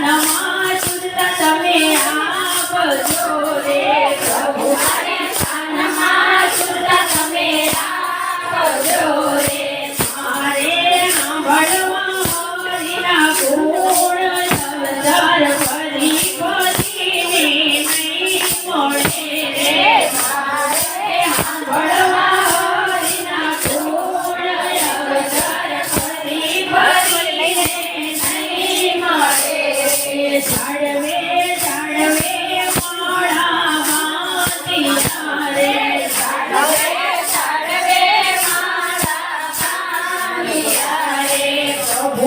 મારી સુધતા તમે આપજો.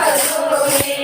Thank you.